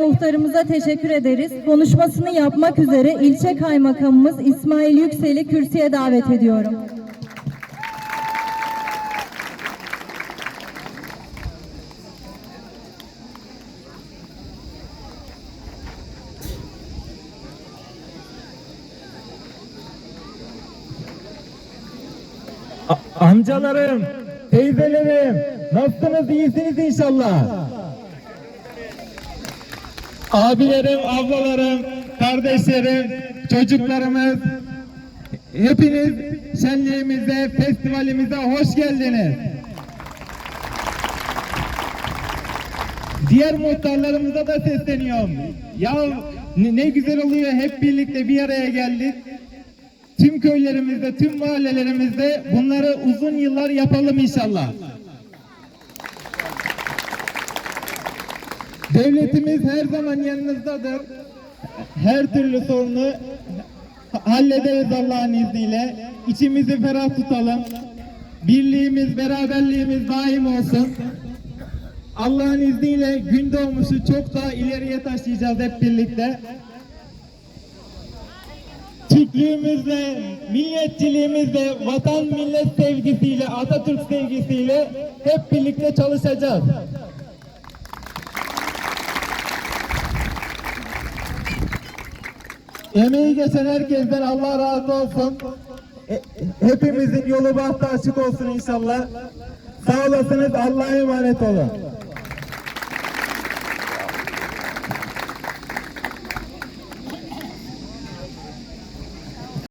muhtarımıza teşekkür ederiz. Konuşmasını yapmak üzere ilçe kaymakamımız İsmail Yüksel'i kürsüye davet ediyorum. Amcalarım, teyzelerim, nasılsınız, iyisiniz inşallah. Abilerim, ablalarım, kardeşlerim, çocuklarımız, hepiniz şenliğimize, festivalimize hoş geldiniz. Diğer muhtarlarımıza da sesleniyorum. Ya ne güzel oluyor hep birlikte bir araya geldik. Tüm köylerimizde, tüm mahallelerimizde bunları uzun yıllar yapalım inşallah. Devletimiz her zaman yanınızdadır. Her türlü sorunu hallederiz Allah'ın izniyle. İçimizi ferah tutalım. Birliğimiz, beraberliğimiz daim olsun. Allah'ın izniyle gün doğmuşu çok daha ileriye taşıyacağız hep birlikte. Türklüğümüzle, milliyetçiliğimizle, vatan millet sevgisiyle, Atatürk sevgisiyle hep birlikte çalışacağız. Emeği geçen herkesten Allah razı olsun. E- Hepimizin yolu bahtı açık olsun inşallah. Sağ olasınız, Allah'a emanet olun.